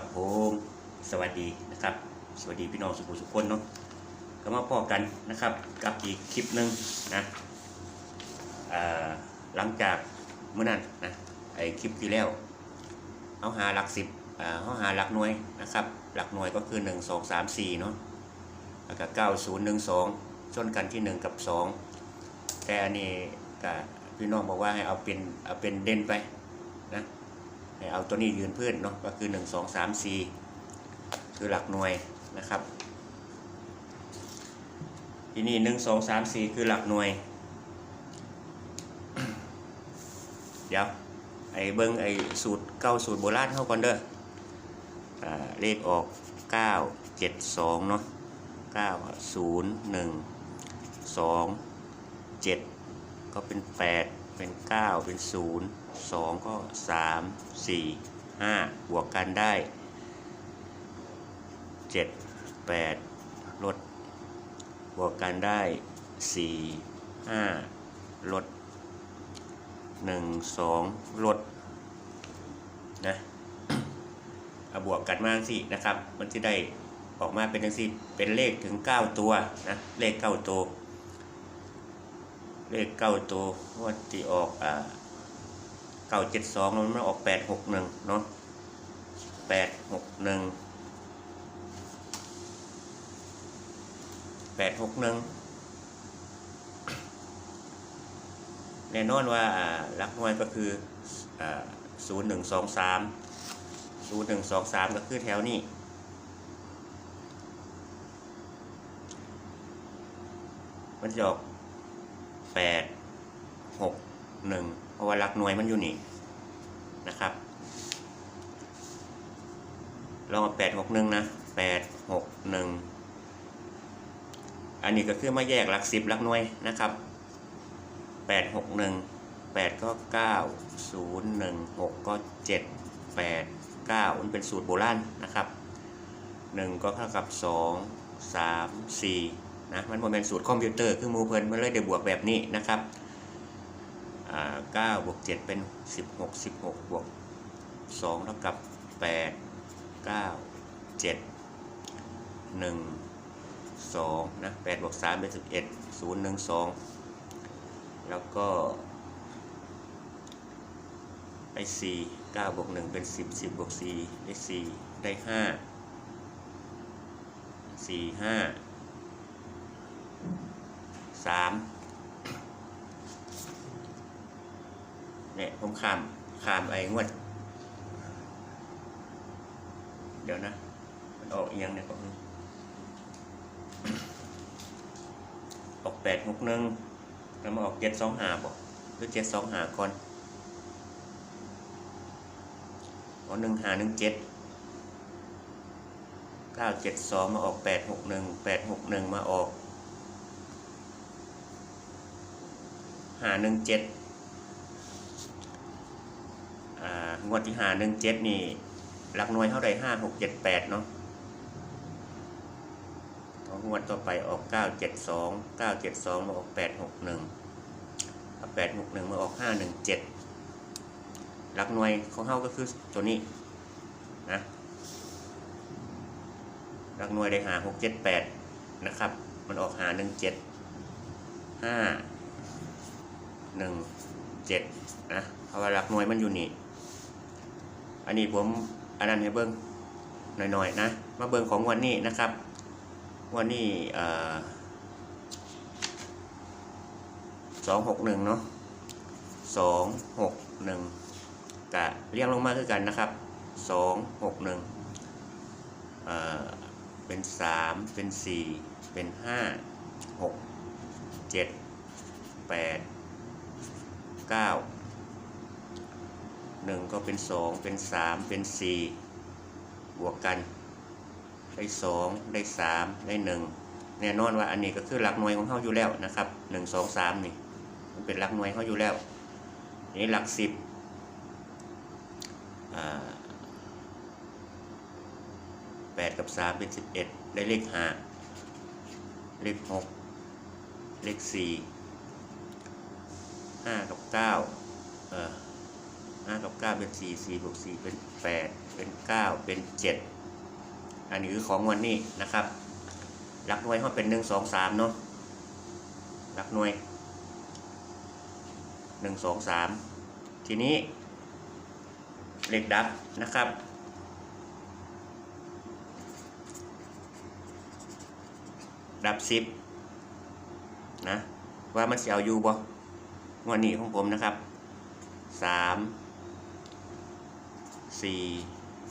ครับผมสวัสดีนะครับ สวัสดีพี่น้องสุขุมสุขคนเนาะก็มาพอกันนะครับกับอีกคลิปหนึ่งนะหลังจากเมื่อนั้นนะไอคลิปที่แล้วเอาหาหลักสิบเอาหาหลักหน่วยนะครับ หลักหน่วยก็คือหนึ่งสองสามสี่เนาะแล้วก็เก้าศูนย์หนึ่งสองชนกันที่หนึ่งกับสองแต่อันนี้ก็พี่น้องบอกว่าให้เอาเป็นเอาเป็นเด่นไป เอาตัวนี้ยืนพื้นเนาะก็คือ 1 2 3 4 คือหลักหน่วยนะครับ ที่นี่1 2 3 4 คือหลักหน่วย เดี๋ยว ไอ้เบิ้งไอ้สูตรเก้าสูตรโบราณเข้าก่อนเด้ออเลขออก 9 7 2 เนาะ9 0 1 2 7 ก็เป็น 8 เป็น 9 เป็น 0 2 ก็ 3 4 5 บวกกันได้ 7 8 ลด บวกกันได้ 4 5 ลด 1 2 ลด นะเอาบวกกันมาสินะครับ มันจะได้ออกมาเป็นจังสิเป็นเลขถึง 9 ตัวนะ เลข 9 ตัว เลข 9 ตัวว่าที่ออกอ่า เก้าเจ็ดสองมันออกแปดหกหนึ่งเนาะแปดหกหนึ่งแปดหกหนึ่งแน่นอนว่าลักหน่วยก็คือศูนย์หนึ่งสองสามศูนย์หนึ่งสองสามก็คือแถวนี้มันจะออกแปดหกหนึ่ง เพราะว่าหลักหน่วยมันอยู่นี่นะครับ ลองเอาแปดหกหนึ่งนะแปดหกหนึ่งอันนี้ก็คือมาแยกหลักสิบหลักหน่วยนะครับแปดหกหนึ่งแปดก็เก้าศูนย์หนึ่งหกก็เจ็ดแปดเก้ามันเป็นสูตรโบราณนะครับหนึ่งก็เท่ากับสองสามสี่นะมันเป็นสูตรคอมพิวเตอร์คือมูเพินมันเลยได้บวกแบบนี้นะครับ 9บวก7เป็น 16 16บวก2เท่ากับ 8 9 7 1 2นะ8บวก3เป็น11 0 1 2 แล้วก็ได้4 9บวก1เป็น 10 10บวก4ได้ 4 ได้ 5 4 5 3 ผมขามขามไอ้งวด เดี๋ยวนะ มันออกอียังเนี่ยผมออกแปดหกหนึ่งแล้วมาออกเจ็ดสองหาบอกหรือเจ็ดสองหาก่อนอ๋อหนึ่งหาหนึ่งเจ็ดเก้าเจ็ดสองมาออกแปดหกหนึ่งแปดหกหนึ่งมาออกหาหนึ่งเจ็ดอ่า งวดที่หาหนึ่งเจ็ดนี่หลักหน่วยเท่าใดห้าหกเจ็ดแปดเนาะงวดต่อไปออกเก้าเจ็ดสองเก้าเจ็ดสองมาออกแปดหกหนึ่งแปดหกหนึ่งมาออกห้าหนึ่งเจ็ดหลักหน่วยของเฮาก็คือตัวนี้นะหลักหน่วยได้หาหกเจ็ดแปดนะครับ มันออกหาหนึ่งเจ็ดห้าหนึ่งเจ็ดนะเพราะว่าหลักหน่วยมันอยู่นี่ อันนี้ผมอันนั้นให้เบิ้งหน่อยๆนะ มาเบิ้งของวันนี้นะครับ วันนี้สองหกหนึ่งเนาะสองหกหนึ่งกะเรียงลงมาคือกันนะครับสองหกหนึ่งเป็นสามเป็นสี่เป็นห้าหกเจ็ดแปดเก้า หนึ่งก็เป็นสองเป็นสามเป็นสี่บวกกัน ได้สองได้สามได้หนึ่งแน่นอนว่าอันนี้ก็คือหลักหน่วยของเขาอยู่แล้วนะครับหนึ่งสองสามนี่ มันเป็นหลักหน่วยเขาอยู่แล้ว นี่หลักสิบแปดกับสามเป็นสิบเอ็ดได้เลขห้าเลขหกเลขสี่ห้ากับเก้าเออ ห้ากับเก้าเป็นสี่สี่บวกสี่เป็นแปดเป็นเก้าเป็นเจ็ดอันนี้คือของวันนี้นะครับหลักหน่วยเขาเป็นหนึ่งสองสามเนาะหลักหน่วยหนึ่งสองสามทีนี้เลขดับนะครับดับสิบนะว่ามันเสียวอยู่บ่วันนี้ของผมนะครับสาม สี่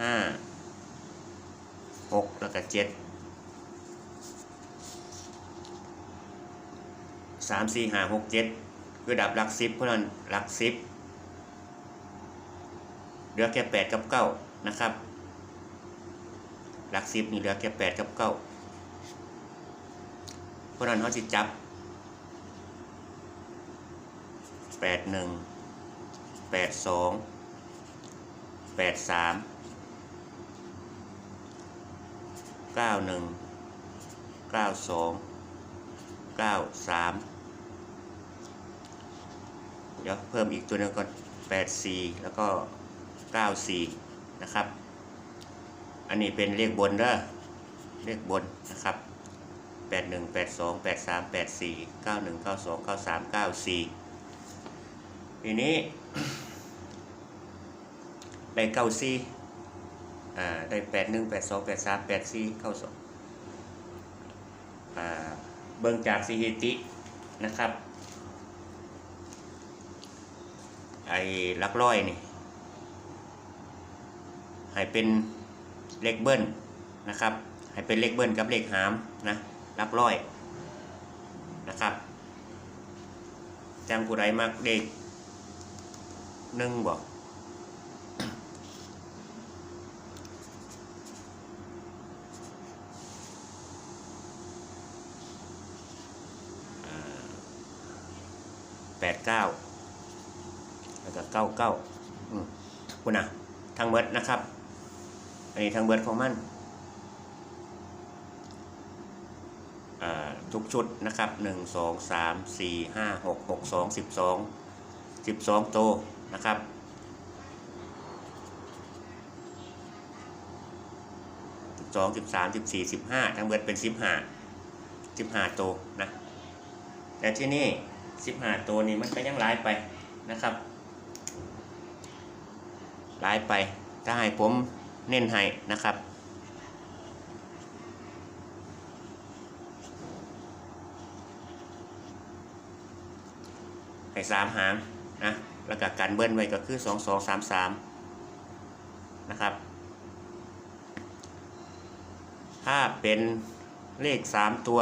ห้าหกแล้วก็เจ็ดสามสี่ห้าหกเจ็ดคือดับหลักสิบเพราะนั้นหลักสิบเหลือแค่แปดกับเก้านะครับหลักสิบนี่เหลือแค่แปดกับเก้าเพราะนั้นเขาสิจับแปดหนึ่งแปดสอง แปดสามเก้าหนึ่งเก้าสองเก้าสามเดี๋ยวเพิ่มอีกตัวหนึงก่อนแปดสี่แล้วก็เก้าสี่นะครับ อันนี้เป็นเลขบนเด้อเลขบนนะครับแปดหนึ่งแปดสองแปดสามแปดสี่เก้าหนึ่งเก้าสองเก้าสามเก้าสี่ทีนี้ ได้เก้าสี่อ่าได้แปดหนึ่งแปดสองแปดสามแปดสี่เก้าสองอ่าเบิ่งจากสถิตินะครับไอ้ลักร้อยนี่ให้เป็นเลขเบิ้ลนะครับให้เป็นเลขเบิ้ลกับเลขหามนะรักร้อยนะครับจังผู้ใดมักเด็กหนึ่งบอกแปดเก้าแล้วก็เก้าเก้าอืมคุณนะทางเบิด นะครับ อันนี้ทางเบิร์ดของมันทุกชุดนะครับ 1 2 3 4 5 6 6 2 12 12 โตนะครับ สองสิบสามสิบสี่สิบห้าทั้งเบิดเป็นสิบห้าสิบห้าโตนะ แต่ที่นี่สิบห้าโตนี้มันก็ยังร้ายไปนะครับร้ายไป ถ้าให้ผมเน้นให้นะครับ ให้สามหางนะแล้วก็การเบิ้ลไว้ก็คือสองสองสามสามนะครับ ถ้าเป็นเลขสามตัว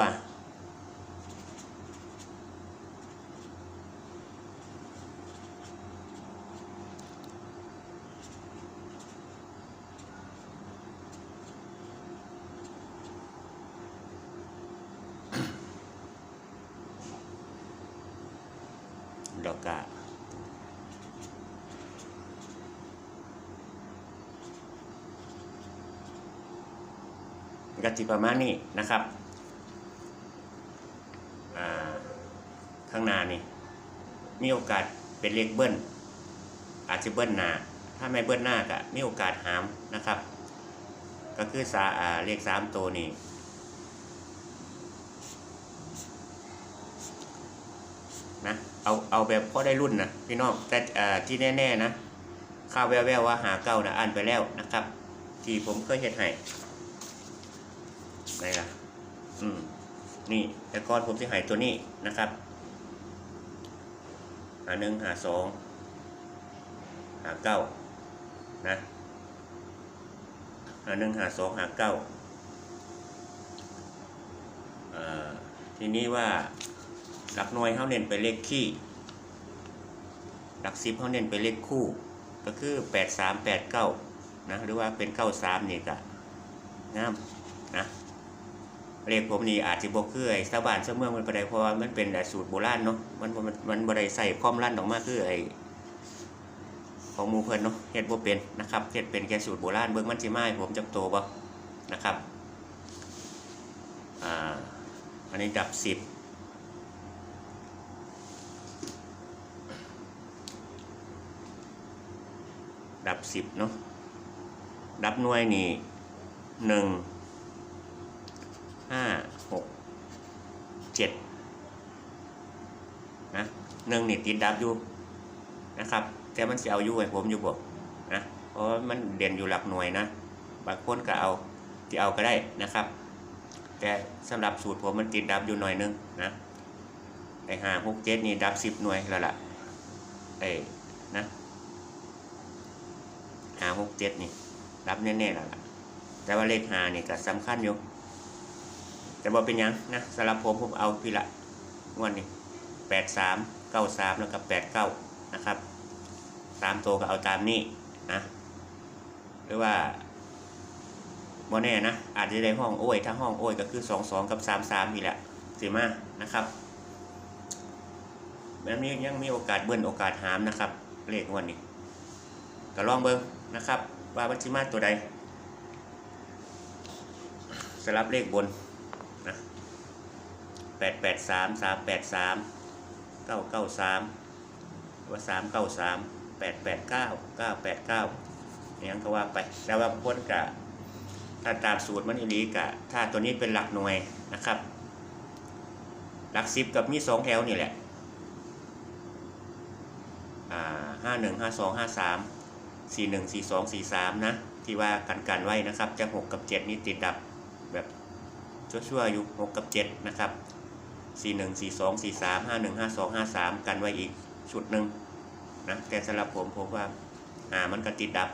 ดอกกา ก็จิประมาณนี้นะครับข้างหน้านี่มีโอกาสเป็นเลขเบิ้ลอาจจะเบิ้ลหน้าถ้าไม่เบิ้ลหน้าก็มีโอกาสหามนะครับ ก็คือสาอเลขสามตัวนี่นะเอาเอาแบบพอได้รุ่นนะพี่น้องแต่ที่แน่ ๆ นะข่าวแววๆว่าหาเก้านะอ่านไปแล้วนะครับ ที่ผมเคยเห็นให้ ไหนล่ะ อืม นี่แต่ก่อนผมจะให้ตัวนี้นะครับ หาหนึ่งหาสองหาเก้านะ หาหนึ่งหาสองหาเก้าเอ่อทีนี้ว่าหลักหน่วยเขาเน้นไปเลขขี้หลักสิบเขาเน้นไปเลขคู่ ก็คือแปดสามแปดเก้านะหรือว่าเป็นเก้าสามนี่ก็งามนะ เลขผมนี่อาจจะบอกคือไอ้สะบานสะเมืองมันไปได้เพราะว่ามันเป็นสูตรโบราณเนาะมันมันมันบ่ไดใส่ความลั่นออกมาคือไอ้ของมูเพิ่นเนาะเฮ็ดบ่เป็นนะครับเฮ็ดเป็นแค่สูตรโบราณเบิ่งมันสิมาให้ผมจักโตบ่นะครับอ่าอันนี้ดับสิบดับสิบเนาะดับหน่วยนี่หนึ่ง ห้าหกเจ็ดนะหนึ่งนี่ติดดับอยู่นะครับ แต่มันจะเอาอยู่ให้ผมอยู่บ่นะเพราะมันเด่นอยู่หลักหน่วยนะบางคนก็เอาที่เอาก็ได้นะครับ แต่สำหรับสูตรผมมันติดดับอยู่หน่อยนึงนะไอ้ห้าหกเจ็ดนี่ดับสิบหน่วยแล้วล่ะไอ้นะห้าหกเจ็ดนี่ดับแน่ๆแล้วล่ะแต่ว่าเลขหานี่ก็สำคัญอยู่ แต่ว่าเป็นยังนะสำหรับผมผมเอาพี่ละงวดนี้แปดสามเก้าสามแล้วก็แปดเก้านะครับสามตัวก็เอาตามนี้นะหรือว่าโมแน่นะอาจจะได้ห้องโอ้ยถ้าห้องโอ้ยก็คือสองสองกับสามสามนี่แหละสิมานะครับแบบนี้ยังมีโอกาสเบิ้ลโอกาสหามนะครับเลขงวดนี้ก็ลองเบิ้งนะครับ ว่ามันสิมาตัวใดสลับเลขบน แปดแปดสามสามแปดสามเก้าเก้าสามว่าสามเก้าสามแปดแปดเก้าเก้าแปดเก้าอย่างก็ว่าไปแต่ว่าพ้นกะถ้าตามสูตรมันอีลีกะ ถ้าตัวนี้เป็นหลักหน่วยนะครับ หลักสิบกับมีสองแถวนี่แหละอ่าห้าหนึ่งห้าสองห้าสามสี่หนึ่งสี่สองสี่สามนะ ที่ว่ากันกันไว้นะครับ จะหกกับเจ็ดนี่ติดดับแบบชั่วๆอยู่หกกับเจ็ดนะครับ สี่หนึ่งสี่สองสี่สามห้าหนึ่งห้าสองห้าสามกันไว้อีกชุดหนึ่งนะ แต่สำหรับผมผมว่าอ่ามันก็ติดดับ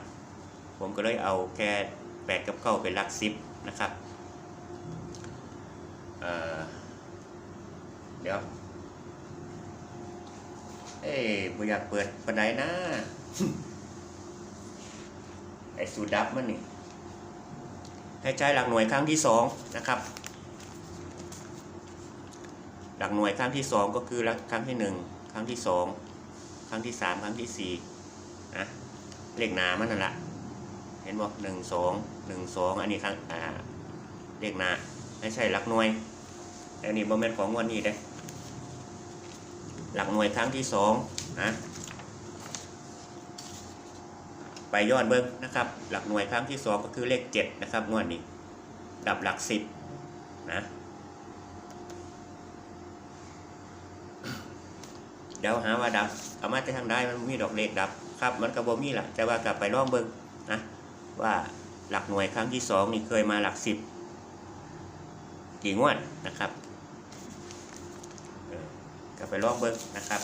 ผมก็เลยเอาแค่แปดกับเก้าเป็นลักสิบนะครับเออเดี๋ยว เอ้ยบ่อยากเปิดปันไดนะไอ้สูดับมันนี่ให้ใช้หลักหน่วยครั้งที่สองนะครับ หลักหน่วยครั้งที่สองก็คือหลักครั้งที่หนึ่งครั้งที่สองครั้งที่สามครั้งที่สี่นะเลขหนามันนั่นแหละเห็นบอกหนึ่งสองหนึ่งสองอันนี้ครั้งอ่าเลขหนาให้ใช่หลักหน่วยแต่อันนี้โมเมนต์ของวันนี้เด้หลักหน่วยครั้งที่สองนะไปย้อนเบิ้งนะครับ หลักหน่วยครั้งที่สองก็คือเลขเจ็ดนะครับงวดนี้ดับหลักสิบนะ ดี๋ยวหาว่าดับเอามาจะทางได้มันมีดอกเลขดับครับ มันก็บ่มีแหละแต่ว่ากลับไปลองเบิ้งนะว่าหลักหน่วยครั้งที่สองนี่เคยมาหลักสิบกี่งวดนะครับก็ไปลองเบิ้งนะครับ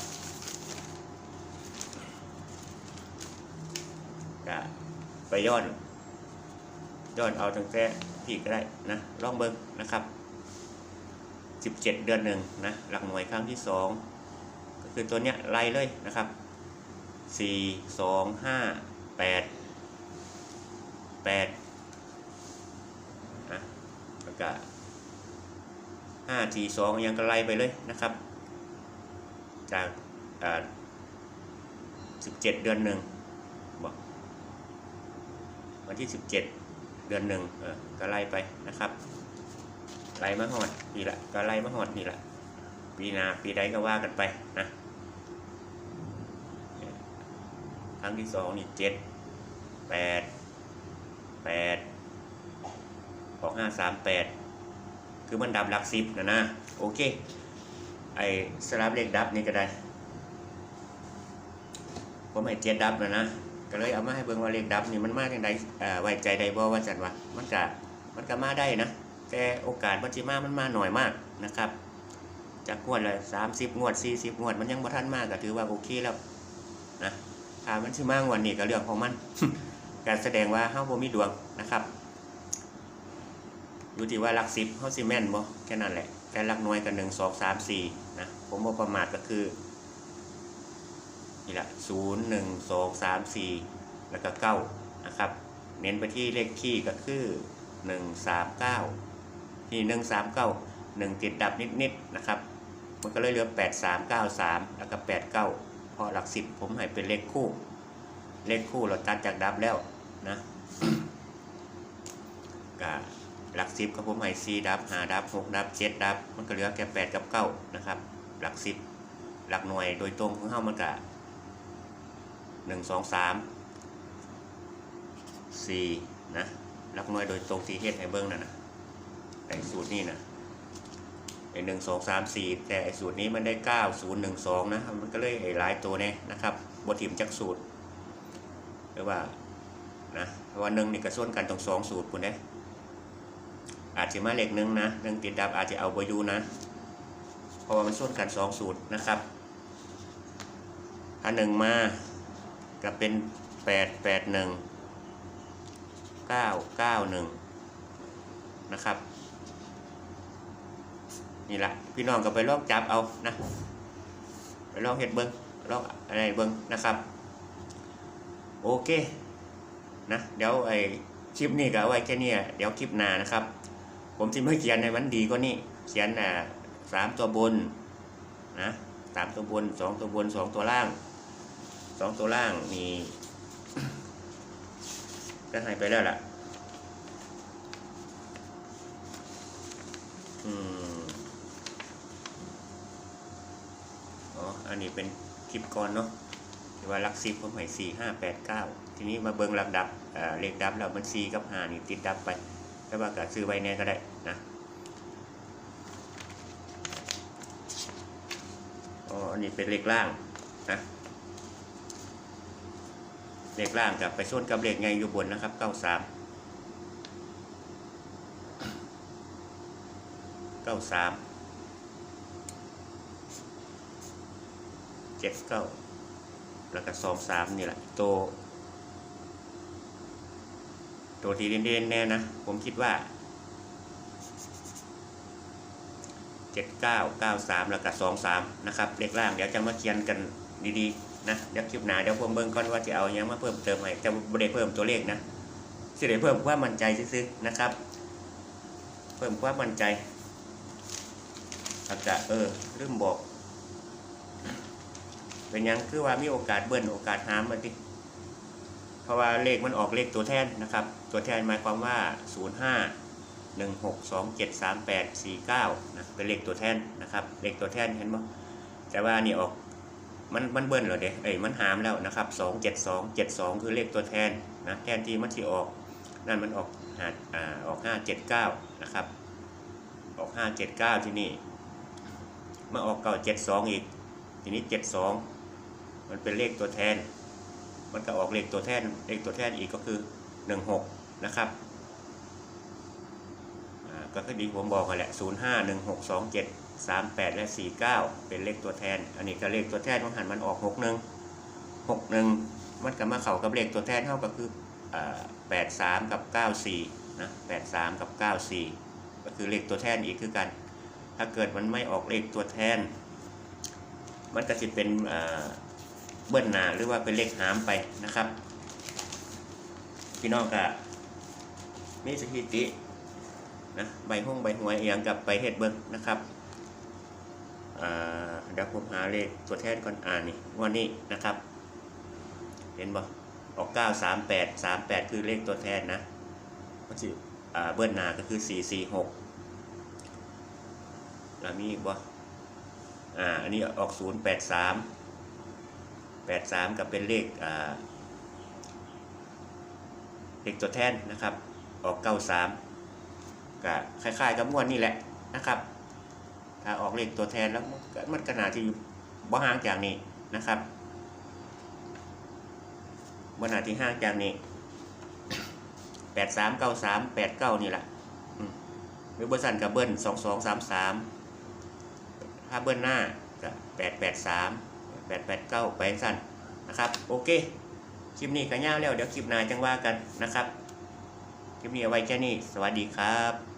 ก็ไปย้อนย้อนเอาตั้งแต่พี่ก็ได้นะลองเบิ้งนะครับ 17 เดือนหนึ่งนะหลักหน่วยครั้งที่สอง คือตัวเนี้ยไล่เลยนะครับ 4 2 5 8 8นะแล้วก็5 4 2 ยังก็ไล่ไปเลยนะครับ จากสิบเจ็ดเดือนหนึ่งบอกวันที่สิบเจ็ดเดือนหนึ่งเออก็ไล่ไปนะครับไล่มาหอดนี่แหละก็ไล่มาหอดนี่แหละปีนาปีใดก็ว่ากันไปนะค รั้งที่สองนี่เจ็ดแปดแปดสองห้าสามแปดคือมันดับหลักสิบนะนะ โอเค ไอ้สลับเลขดับนี่ก็ได้ผมให้เจ็ดดับแล้วนะ ก็เลยเอามาให้เบิ่งว่าเลขดับนี่มันมาอย่างใดไว้ใจได้บ่ว่าจันวะมันก็มันก็มาได้นะ แต่โอกาสมันสิมามันมาหน่อยมากนะครับ จากงวดละสามสิบงวดสี่สิบงวดมันยังบ่ทันมากก็ถือว่าโอเคแล้วนะามันสิมางวดนี้ก็เรื่องของมันการแสดงว่าเฮาบ่มีดวงนะครับอยู่ที่ว่าลักสิบเฮาสิแม่นบ่แค่นั้นแหละแต่ลักหน่วยกันหนึ่งสองสามสี่นะผมบอกประมาทก็คือนี่แหละศูนย์หนึ่งสองสามสี่แล้วก็เก้านะครับ เน้นไปที่เลขคี่ก็คือหนึ่งสามเก้าที่หนึ่งสามเก้าหนึ่งติดดับนิดๆนะครับ มันก็เลยเหลือแปดสามเก้าสามแล้วก็แปดเก้า พอหลักสิบผมให้เป็นเลขคู่ เลขคู่เราตัดจากดับแล้วนะก็หลักสิบก็ผมให้สี่ดับห้าดับหกดับเจ็ดดับ มันก็เหลือแค่แปดกับเก้านะครับ หลักสิบหลักหน่วยโดยตรงของเฮามันก็หนึ่งสองสามสี่นะรักหน้อยโดยตรงที่เฮ็ดให้เบิ้งนั่นนะไอ้สูตรนี่นะ ไอ้หนึ่งสองสามสี่แต่ไอ้สูตรนี้มันได้เก้าศูนย์หนึ่งสองนะมันก็เลยไอ้หลายตัวเนี่ยนะครับบทถิมจักสูตรหรือว่านะเพราะว่าหนึ่งนี่กระส่วนกันตรงสองสูตรคุณเด้อาจจะมาเลขหนึ่งนะหนึ่งติดดับอาจจะเอาบอยูนะ เพราะว่ามันส่วนกันสองสูตรนะครับถ้าหนึ่งมาก็เป็นแปดแปดหนึ่งเก้าเก้าหนึ่งนะครับ นี่แหละพี่น้องก็ไปลองจับเอานะไปลองเห็ดเบิ้งลองอะไรเบิ้งนะครับ โอเคนะเดี๋ยวไอ้คลิปนี้ก็ไว้แค่นี้เดี๋ยวคลิปหน้านะครับ ผมจะไม่เขียนในวันดีก็นี่เขียนอ่าสามตัวบนนะสามตัวบนสองตัวบนสองตัวล่างสองตัวล่างมีก็หายไปแล้วล่ะ อืม อันนี้เป็นคลิปก่อนเนาะที่ว่าลักซิปผมให้สี่ห้าแปดเก้าทีนี้มาเบิ่งลักดับเลขดับแล้วมันสี่กับห้านี่ติดดับไปแต่ว่าก็ซื้อไว้แน่ก็ได้นะอ๋ออันนี้เป็นเลขล่างนะเลขล่างกับไปส่วนกับเลขไงอยู่บนนะครับเก้าสามเก้าสาม เจ็ดเก้าแล้วก็สองสามนี่แหละตัวตัวที่เด่นๆแน่นะ ผมคิดว่าเจ็ดเก้าเก้าสามแล้วก็สองสามนะครับเลขล่างเดี๋ยวจะมาเขียนกันดีๆนะเดี๋ยวคลิปหน้าเดี๋ยวผมเบิ่งก่อนว่าจะเอายังมาเพิ่มเติมให้แต่ไม่ได้เพิ่มตัวเลขนะสิได้เพิ่มความมั่นใจซื้อๆนะครับ เพิ่มความมั่นใจอาจจะเออลืมบอก เป็นยังคือว่ามีโอกาสเบิ้ลโอกาสหามมาดิเพราะว่าเลขมันออกเลขตัวแทนนะครับ ตัวแทนหมายความว่า 05 16 27 38 49นะเป็นเลขตัวแทนนะครับ เลขตัวแทนเห็นไหมแต่ว่านี่ออกมันมันเบิ้ลเหรอเด้เอ้ยมันหามแล้วนะครับ 2 72 72 คือเลขตัวแทนนะแทนที่มันที่ออกนั่นมันออกหาอ่าออก 579 นะครับ ออก 579 ที่นี่มาออกเก่า72 อีก ทีนี้ 72 มันเป็นเลขตัวแทน มันก็ออกเลขตัวแทน เลขตัวแทนอีกก็คือ 16 นะครับก็คือดีผมบอกกันแหละ05 16 27 38 และ 49 เป็นเลขตัวแทน อันนี้ก็เลขตัวแทนมันหันมันออก 61 61 มันก็มาเข้ากับเลขตัวแทนเท่าก็คืออ่า83 กับ 94 นะ 83 กับ 94 ก็คือเลขตัวแทนอีกคือกัน ถ้าเกิดมันไม่ออกเลขตัวแทน มันก็จะเป็น เอ่อเบิ้ลหนาหรือว่าเป็นเลขหามไปนะครับ พี่น้องก็มีสถิตินะใบห้องใบหวยเอียงกับใบเฮ็ดเบิ้งนะครับอ่าเดี๋ยวผมหาเลขตัวแทนก่อนอ่านนี่งวันนี้นะครับ เห็นบ่ออก 9 3 8 3 8 คือเลขตัวแทนนะมันสิอ่าเบิ้ลหนาก็คือ 4 4 6แล้วมีอีกบ่อ่าอันนี้ออกศูนย์ แปดสามกับเป็นเลขเลขตัวแทนนะครับ ออกเก้าสามก็คล้ายๆกับงวดนี่แหละนะครับ ถ้าออกเลขตัวแทนแล้วมันขนาดที่บ่ห่างจากนี้นะครับบ่นาที่ห่างจากนี้แปดสามเก้าสามแปดเก้านี่แหละหรือบริษัทกับเบิ้ลสองสองสามสามถ้าเบิ้ลหน้าก็แปดแปดสาม แปดแปดเก้าแปสั้นนะครับโอเคคลิปนี้ก็ยาวแล้วเดี๋ยวคลิปหน้าจังว่ากันนะครับคลิปนี้เอาไว้แค่นี้สวัสดีครับ